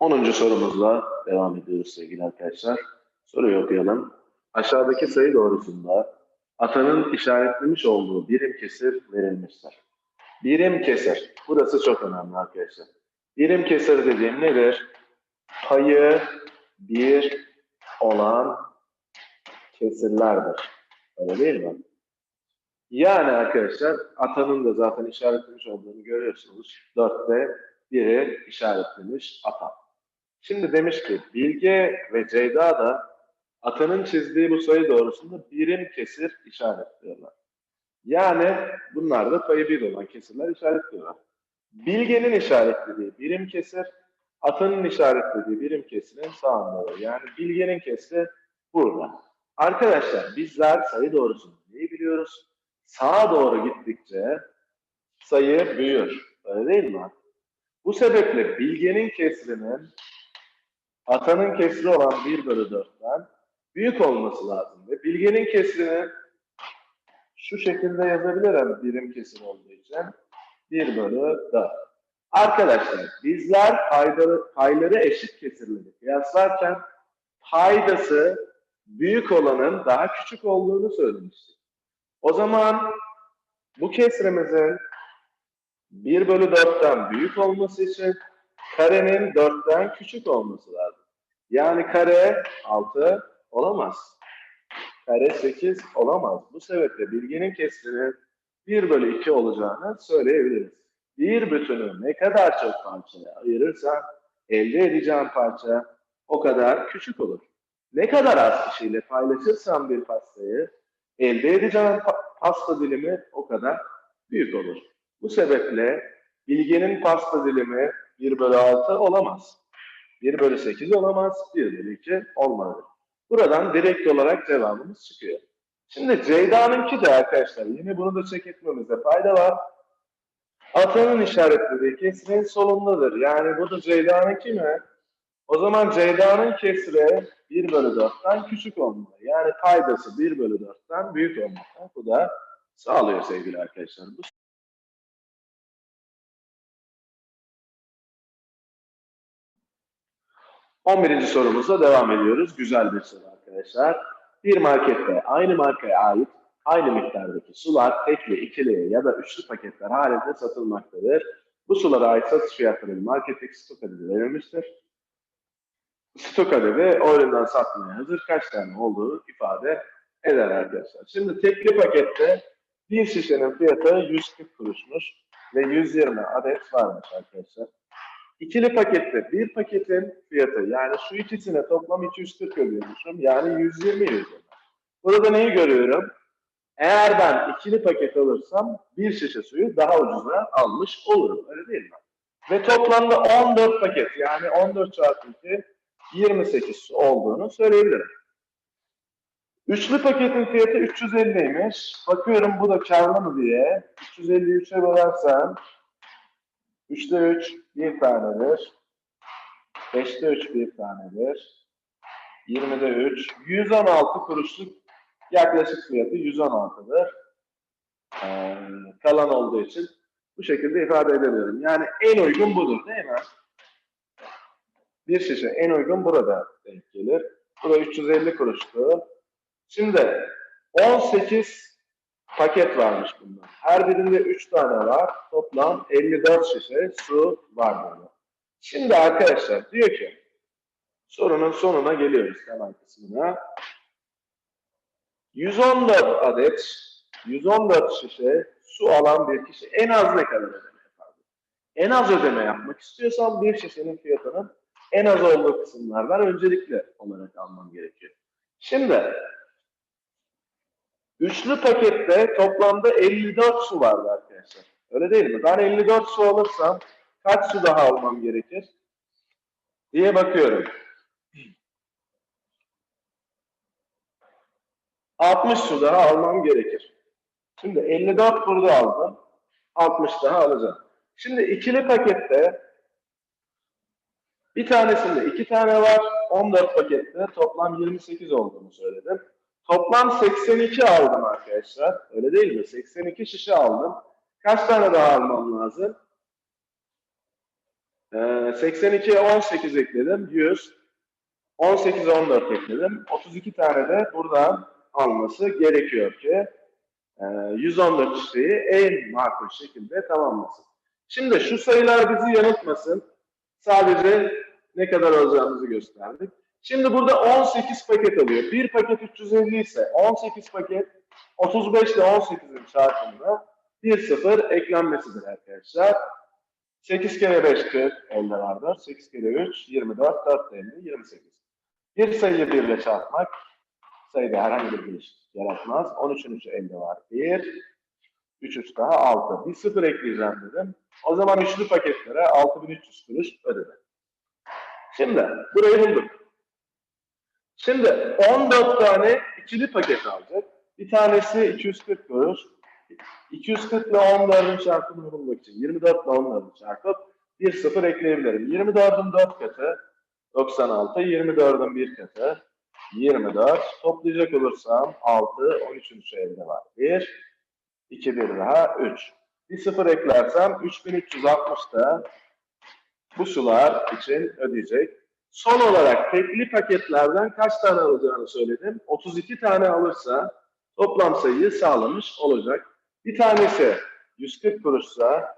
10. sorumuzla devam ediyoruz sevgili arkadaşlar. Soruyu okuyalım. Aşağıdaki sayı doğrusunda atanın işaretlemiş olduğu birim kesir verilmiştir. Birim kesir. Burası çok önemli arkadaşlar. Birim kesir dediğim nedir? Payı bir olan kesirlerdir. Öyle değil mi? Yani arkadaşlar atanın da zaten işaretlemiş olduğunu görüyorsunuz. 4'te biri işaretlemiş ata. Şimdi demiş ki Bilge ve Ceyda da atanın çizdiği bu sayı doğrusunda birim kesir işaretliyorlar. Yani bunlar da payı bir olan kesirler işaretliyorlar. Bilge'nin işaretlediği birim kesir, atanın işaretlediği birim kesirin sağında var. Yani Bilge'nin kesri burada. Arkadaşlar bizler sayı doğrusunu neyi biliyoruz? Sağa doğru gittikçe sayı büyür. Öyle değil mi? Bu sebeple bilgenin kesrinin atanın kesri olan 1 bölü 4'ten büyük olması lazım. Ve bilgenin kesrini şu şekilde yazabilirim birim kesir olduğu için. 1 bölü 4. Arkadaşlar bizler payları, payları eşit kesirleri kıyaslarken paydası büyük olanın daha küçük olduğunu söylemiştik. O zaman bu kesrimizin 1 bölü 4'ten büyük olması için karenin 4'ten küçük olması lazım. Yani kare 6 olamaz. Kare 8 olamaz. Bu sebeple bilginin kesrinin 1 bölü 2 olacağını söyleyebiliriz. Bir bütünü ne kadar çok parçaya ayırırsan elde edeceğin parça o kadar küçük olur. Ne kadar az kişiyle paylaşırsan bir pastayı elde edeceğin pa- pasta dilimi o kadar büyük olur. Bu sebeple bilginin pasta dilimi 1 bölü 6 olamaz. 1 bölü 8 olamaz, 1 bölü 2 olmalı. Buradan direkt olarak cevabımız çıkıyor. Şimdi Ceyda'nınki de arkadaşlar yine bunu da çek etmemizde fayda var. Atanın işaretlediği kesirin solundadır. Yani bu da Ceyda'nınki mi? O zaman Ceyda'nın kesiri 1 bölü 4'ten küçük olmalı. Yani paydası 1 bölü 4'ten büyük olmalı. Bu da sağlıyor sevgili arkadaşlar. 11. sorumuzla devam ediyoruz. Güzel bir soru arkadaşlar. Bir markette aynı markaya ait aynı miktardaki sular tekli, ikili ya da üçlü paketler halinde satılmaktadır. Bu sulara ait satış fiyatları marketteki stok adedi verilmiştir. Stok adedi o üründen satmaya hazır kaç tane olduğu ifade eder arkadaşlar. Şimdi tekli pakette bir şişenin fiyatı 140 kuruşmuş ve 120 adet varmış arkadaşlar. İkili pakette bir paketin fiyatı yani şu ikisine toplam 240 ödüyormuşum. Yani 120 120. Burada neyi görüyorum? Eğer ben ikili paket alırsam bir şişe suyu daha ucuza almış olurum. Öyle değil mi? Ve toplamda 14 paket yani 14 çarpı 2 28 su olduğunu söyleyebilirim. Üçlü paketin fiyatı 350'ymiş. Bakıyorum bu da karlı mı diye. 353'e bölersem 3'te 3 bir tanedir. 5'te 3 bir tanedir. 20'de 3. 116 kuruşluk yaklaşık fiyatı 116'dır. Ee, kalan olduğu için bu şekilde ifade edebilirim. Yani en uygun budur değil mi? Bir şişe en uygun burada denk gelir. Bu da 350 kuruştu. Şimdi 18 paket varmış bundan. Her birinde 3 tane var. Toplam 54 şişe su var burada. Şimdi arkadaşlar diyor ki sorunun sonuna geliyoruz temel kısmına. 114 adet 114 şişe su alan bir kişi en az ne kadar ödeme yapar? En az ödeme yapmak istiyorsam bir şişenin fiyatının en az olduğu kısımlardan öncelikli olarak almam gerekiyor. Şimdi Üçlü pakette toplamda 54 su vardı arkadaşlar. Öyle değil mi? Ben 54 su alırsam kaç su daha almam gerekir? Diye bakıyorum. 60 su daha almam gerekir. Şimdi 54 burada aldım. 60 daha alacağım. Şimdi ikili pakette bir tanesinde iki tane var. 14 pakette toplam 28 olduğunu söyledim. Toplam 82 aldım arkadaşlar. Öyle değil mi? 82 şişe aldım. Kaç tane daha almam lazım? Ee, 82'ye 18 ekledim. 100. 18'e 14 ekledim. 32 tane de buradan alması gerekiyor ki e, 114 çiçeği en makul şekilde tamamlasın. Şimdi şu sayılar bizi yanıltmasın. Sadece ne kadar alacağımızı gösterdik. Şimdi burada 18 paket alıyor. Bir paket 350 ise 18 paket 35 ile 18'in çarpımında bir sıfır eklenmesidir arkadaşlar. 8 kere 5 40 elde vardır. 8 kere 3 24 4 50 28. Bir sayıyı 1 ile çarpmak sayıda herhangi bir değişiklik yaratmaz. 13'ün 3'ü elde var. 1 3 3 daha 6. Bir sıfır ekleyeceğim dedim. O zaman üçlü paketlere 6300 kuruş ödedim. Şimdi burayı bulduk. Şimdi 14 tane ikili paket alacak. Bir tanesi 240 kuruş. 240 ile 14'ün çarpımını bulmak için 24 ile 14'ü çarpıp bir sıfır ekleyebilirim. 24'ün 4 katı 96, 24'ün 1 katı 24. Toplayacak olursam 6, 13'ün şu elde var. 1, 2, 1 daha 3. Bir sıfır eklersem 3360'da bu sular için ödeyecek. Son olarak tekli paketlerden kaç tane alacağını söyledim. 32 tane alırsa toplam sayıyı sağlamış olacak. Bir tanesi 140 kuruşsa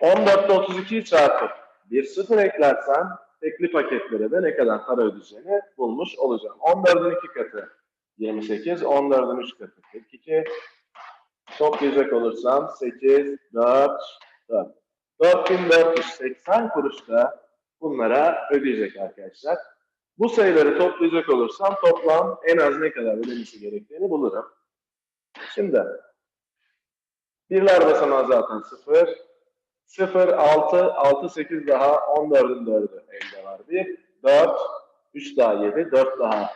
14'te 32'yi çarpıp bir sıfır eklersem tekli paketlere de ne kadar para ödeyeceğini bulmuş olacağım. 14'ün 2 katı 28, 14'ün 3 katı 42. Toplayacak olursam 8, 4, 4. 4480 kuruş da bunlara ödeyecek arkadaşlar. Bu sayıları toplayacak olursam toplam en az ne kadar ödemesi gerektiğini bulurum. Şimdi birler basamağı zaten 0. 0, 6, 6, 8 daha 14'ün 4'ü elde var 1. 4, 3 daha 7, 4 daha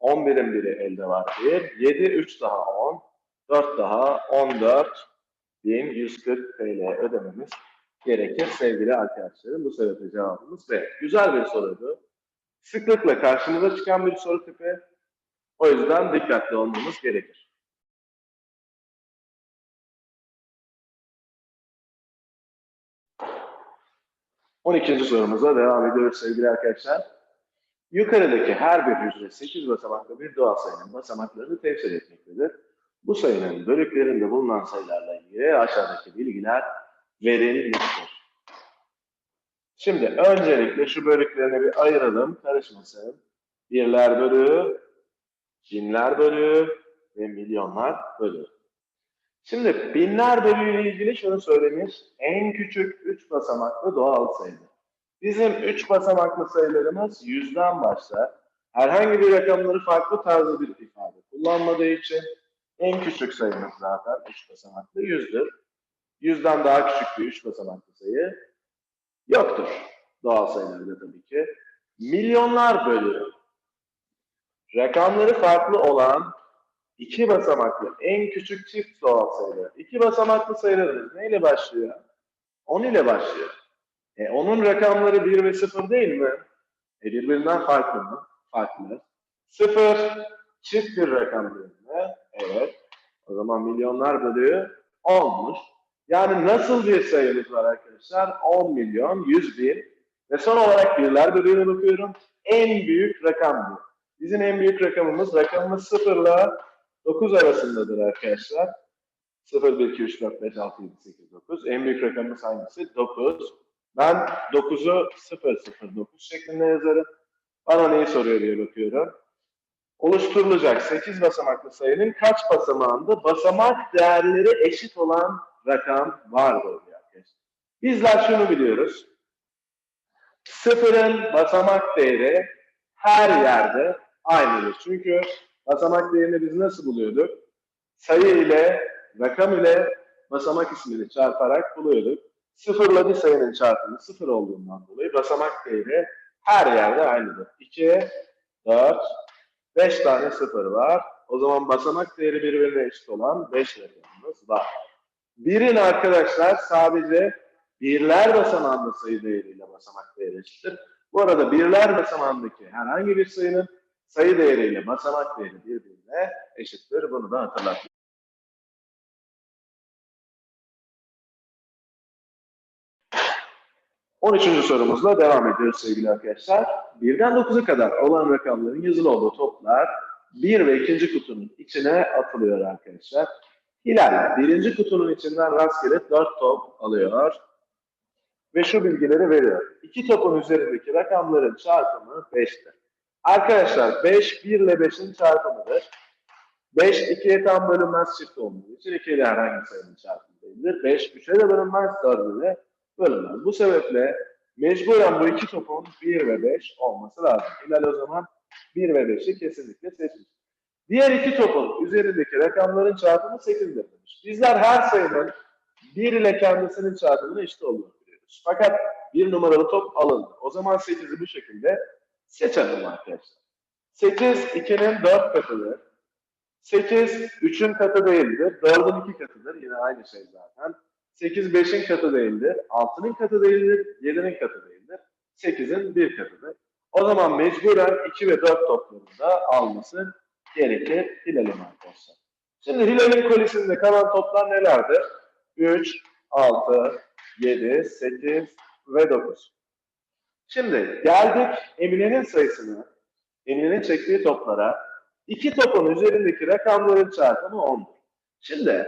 11'in biri elde var 1. 7, 3 daha 10, 4 daha 14, 1140 TL ödememiz gerekir sevgili arkadaşlarım. Bu sebeple cevabımız B. Güzel bir soruydu. Sıklıkla karşımıza çıkan bir soru tipi. O yüzden dikkatli olmamız gerekir. On ikinci sorumuza devam ediyoruz sevgili arkadaşlar. Yukarıdaki her bir hücre 8 basamaklı bir doğal sayının basamaklarını temsil etmektedir. Bu sayının bölüklerinde bulunan sayılarla ilgili aşağıdaki bilgiler verilmiştir. Şimdi öncelikle şu bölüklerini bir ayıralım, karışmasın. Birler bölüğü, binler bölüğü ve milyonlar bölüğü. Şimdi binler bölüğü ile ilgili şunu söylemiş, en küçük 3 basamaklı doğal sayıdır. Bizim 3 basamaklı sayılarımız yüzden başlar. Herhangi bir rakamları farklı tarzda bir ifade kullanmadığı için en küçük sayımız zaten 3 basamaklı yüzdür. Yüzden daha küçük bir 3 basamaklı sayı yoktur. Doğal sayılarda tabii ki. Milyonlar bölü rakamları farklı olan iki basamaklı en küçük çift doğal sayılar. İki basamaklı sayılarımız neyle başlıyor? 10 ile başlıyor. E, onun rakamları 1 ve 0 değil mi? E, birbirinden farklı mı? Farklı. 0 çift bir rakam değil mi? Evet. O zaman milyonlar bölüğü 10'muş. Yani nasıl bir sayımız var arkadaşlar? 10 milyon 100 bin. Ve son olarak birler bölüğüne bakıyorum. En büyük rakam bu. Bizim en büyük rakamımız, rakamımız 0 ile 9 arasındadır arkadaşlar. 0, 1, 2, 3, 4, 5, 6, 7, 8, 9. En büyük rakamımız hangisi? 9. Ben 9'u 0, 0, 9 şeklinde yazarım. Bana neyi soruyor diye bakıyorum. Oluşturulacak 8 basamaklı sayının kaç basamağında basamak değerleri eşit olan rakam vardır arkadaşlar. Bizler şunu biliyoruz. Sıfırın basamak değeri her yerde aynıdır. Çünkü basamak değerini biz nasıl buluyorduk? Sayı ile, rakam ile basamak ismini çarparak buluyorduk. Sıfırla bir sayının çarpımı sıfır olduğundan dolayı basamak değeri her yerde aynıdır. 2, 4, 5 tane sıfır var. O zaman basamak değeri birbirine eşit olan 5 rakamımız var. Birin arkadaşlar sadece birler basamağında sayı değeriyle basamak değeri eşittir. Bu arada birler basamağındaki herhangi bir sayının sayı değeriyle basamak değeri birbirine eşittir. Bunu da hatırlatmayın. 13. sorumuzla devam ediyoruz sevgili arkadaşlar. 1'den 9'a kadar olan rakamların yazılı olduğu toplar 1 ve 2. kutunun içine atılıyor arkadaşlar. Hilal birinci kutunun içinden rastgele 4 top alıyor ve şu bilgileri veriyor. İki topun üzerindeki rakamların çarpımı 5'tir. Arkadaşlar 5 1 ile 5'in çarpımıdır. 5 2'ye tam bölünmez çift olduğu için 2 ile herhangi bir sayının çarpımı değildir. 5 3'e de bölünmez 4'e de bölünmez. Bu sebeple mecburen bu iki topun 1 ve 5 olması lazım. Hilal o zaman 1 ve 5'i kesinlikle seçmiş. Diğer iki topun üzerindeki rakamların çarpımı 8'dir demiş. Bizler her sayının 1 ile kendisinin çarpımına eşit olduğunu biliyoruz. Fakat bir numaralı top alındı. O zaman 8'i bu şekilde seçelim arkadaşlar. 8 2'nin 4 katıdır. 8 3'ün katı değildir. 4'ün 2 katıdır. Yine aynı şey zaten. 8 5'in katı değildir. 6'nın katı değildir. 7'nin katı değildir. 8'in 1 katıdır. O zaman mecburen 2 ve 4 toplarını da alması gerekir Hilal'in arkadaşlar. Şimdi Hilal'in kolisinde kalan toplar nelerdir? 3, 6, 7, 8 ve 9. Şimdi geldik Emine'nin sayısını, Emine'nin çektiği toplara. İki topun üzerindeki rakamların çarpımı 10'dur. Şimdi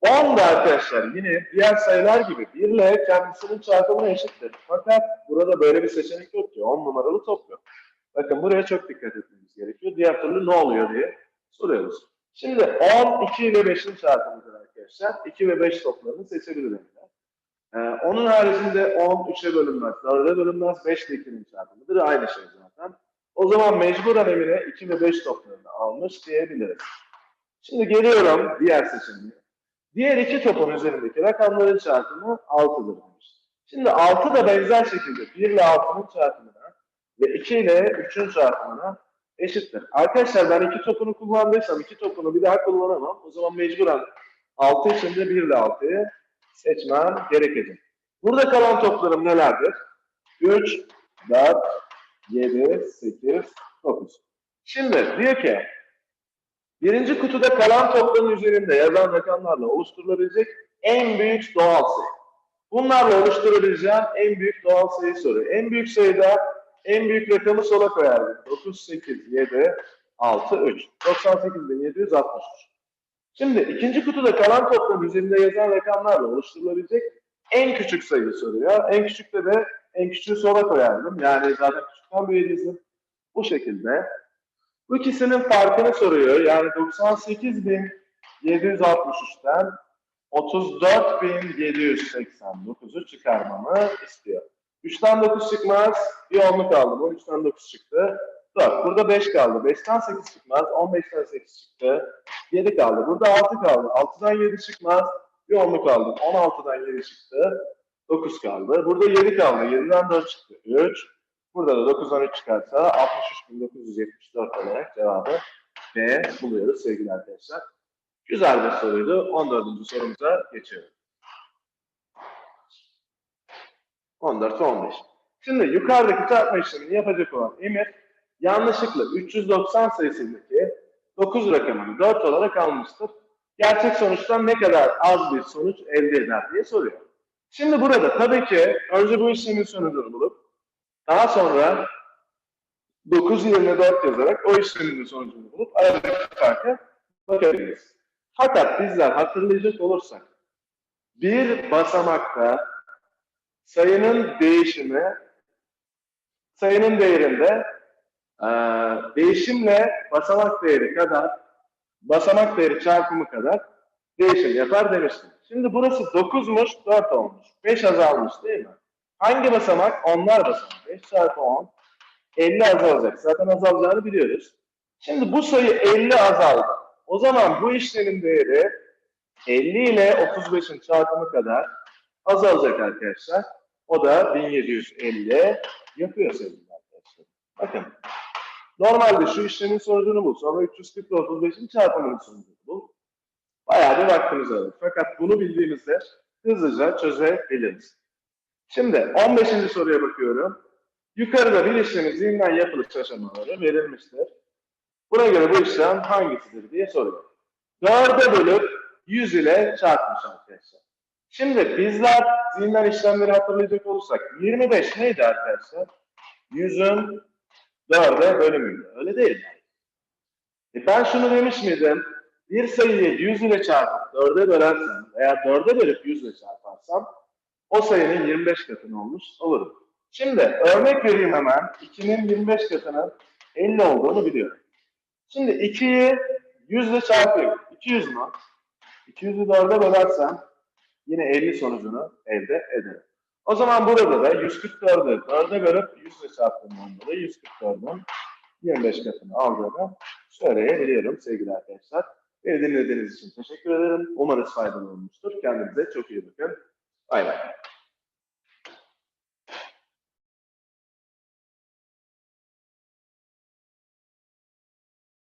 10 da arkadaşlar yine diğer sayılar gibi 1 ile kendisinin çarpımına eşittir. Fakat burada böyle bir seçenek yok ki. 10 numaralı top yok. Bakın buraya çok dikkat etmemiz gerekiyor. Diğer türlü ne oluyor diye soruyoruz. Şimdi 10, 2 ile 5'in çarpımıdır arkadaşlar. 2 ve 5 toplarını seçebiliriz. Ee, onun haricinde 10 3'e bölünmez, 4'e bölünmez, 5 ile 2'nin çarpımıdır. Aynı şey zaten. O zaman mecburen Emine 2 ve 5 toplarını almış diyebiliriz. Şimdi geliyorum diğer seçeneğe. Diğer iki topun üzerindeki rakamların çarpımı 6'dır demiş. Şimdi 6 da benzer şekilde 1 ile 6'nın çarpımına ve 2 ile 3'ün çarpımına eşittir. Arkadaşlar ben iki topunu kullandıysam iki topunu bir daha kullanamam. O zaman mecburen 6 içinde 1 ile 6'yı seçmem gerekecek. Burada kalan toplarım nelerdir? 3, 4, 7, 8, 9. Şimdi diyor ki birinci kutuda kalan topların üzerinde yazan rakamlarla oluşturulabilecek en büyük doğal sayı. Bunlarla oluşturabileceğim en büyük doğal sayı soruyor. En büyük sayıda en büyük rakamı sola koyardım. 9, 8, 7, 6, 3. 98.763. Şimdi ikinci kutuda kalan topların üzerinde yazan rakamlarla oluşturulabilecek en küçük sayıyı soruyor. En küçükte de en küçüğü sola koyardım. Yani zaten küçükten büyüğe. Bu şekilde. Bu ikisinin farkını soruyor. Yani 98.763'ten 34.789'u çıkarmamı istiyor. 3'ten 9 çıkmaz. Bir onluk aldım. 13'ten 9 çıktı. 4. Burada 5 kaldı. 5'ten 8 çıkmaz. 15'ten 8 çıktı. 7 kaldı. Burada 6 kaldı. 6'dan 7 çıkmaz. Bir onluk aldım. 16'dan 7 çıktı. 9 kaldı. Burada 7 kaldı. 7'den 4 çıktı. 3. Burada da 9'dan 3 çıkarsa 63.974 olarak cevabı B buluyoruz sevgili arkadaşlar. Güzel bir soruydu. 14. sorumuza geçiyorum. 14 ve 15. Şimdi yukarıdaki çarpma işlemini yapacak olan Emir yanlışlıkla 390 sayısındaki 9 rakamını 4 olarak almıştır. Gerçek sonuçtan ne kadar az bir sonuç elde eder diye soruyor. Şimdi burada tabii ki önce bu işlemin sonucunu bulup daha sonra 9 yerine 4 yazarak o işlemin sonucunu bulup aradaki farkı bakabiliriz. Fakat bizler hatırlayacak olursak bir basamakta sayının değişimi sayının değerinde e, değişimle basamak değeri kadar basamak değeri çarpımı kadar değişim yapar demiştim. Şimdi burası 9'muş 4 olmuş. 5 azalmış değil mi? Hangi basamak? Onlar basamak. 5 çarpı 10 50 azalacak. Zaten azalacağını biliyoruz. Şimdi bu sayı 50 azaldı. O zaman bu işlemin değeri 50 ile 35'in çarpımı kadar azalacak arkadaşlar. O da 1750 yapıyor sevgili arkadaşlar. Bakın. Normalde şu işlemin sonucunu bul. Sonra 340 ile 35'in çarpımının sonucunu bul. Bayağı bir vaktimiz alır. Fakat bunu bildiğimizde hızlıca çözebiliriz. Şimdi 15. soruya bakıyorum. Yukarıda bir işlemin zihinden yapılış aşamaları verilmiştir. Buna göre bu işlem hangisidir diye soruyor. 4'e bölüp 100 ile çarpmış arkadaşlar. Şimdi bizler zihnen işlemleri hatırlayacak olursak 25 neydi arkadaşlar? 100'ün 4'e bölümüydü. Öyle değil mi? E ben şunu demiş miydim? Bir sayıyı 100 ile çarpıp 4'e bölersem veya 4'e bölüp 100 ile çarparsam o sayının 25 katını olmuş olurum. Şimdi örnek vereyim hemen. 2'nin 25 katının 50 olduğunu biliyorum. Şimdi 2'yi 100 ile çarpayım. 200 mü? 200'ü 4'e bölersem yine 50 sonucunu elde ederim. O zaman burada da 144'ü 4'e bölüp 100 ile çarptığımdan dolayı 144'ün 25 katını aldığını söyleyebiliyorum sevgili arkadaşlar. Beni dinlediğiniz için teşekkür ederim. Umarız faydalı olmuştur. Kendinize çok iyi bakın. Bay bay.